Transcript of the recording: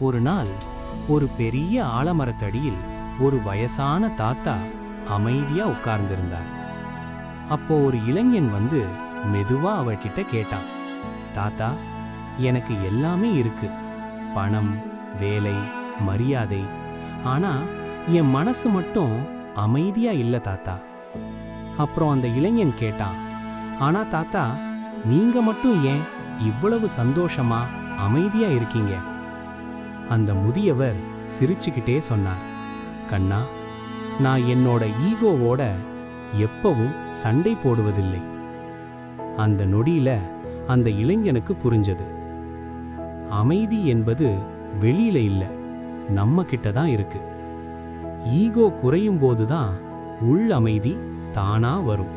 ஒரு நாள் ஒரு பெரிய ஆலமரத்தடியில் ஒரு வயசான தாத்தா அமைதியா உட்கார்ந்திருந்தார். அப்போ ஒரு இளைஞன் வந்து மெதுவா அவர்கிட்ட கேட்டான். தாத்தா எனக்கு எல்லாமே இருக்கு. பணம் வேலை மரியாதை. ஆனா என் மனசு மட்டும் அமைதியா இல்ல தாத்தா. அப்புறம் அந்த இளைஞன் கேட்டான். ஆனா தாத்தா நீங்க மட்டும் ஏன் இவ்வளவு சந்தோஷமா அமைதியா இருக்கீங்க? அந்த முதியவர் சிரிச்சுக்கிட்டே சொன்னார் கண்ணா நான் என்னோட ஈகோவோட எப்பவும் சண்டை போடுவதில்லை. அந்த நொடியில அந்த இளைஞனுக்கு புரிஞ்சது அமைதி என்பது வெளியில இல்லை நம்ம கிட்ட தான் இருக்கு. ஈகோ குறையும் போதுதான் உள் அமைதி தானா வரும்.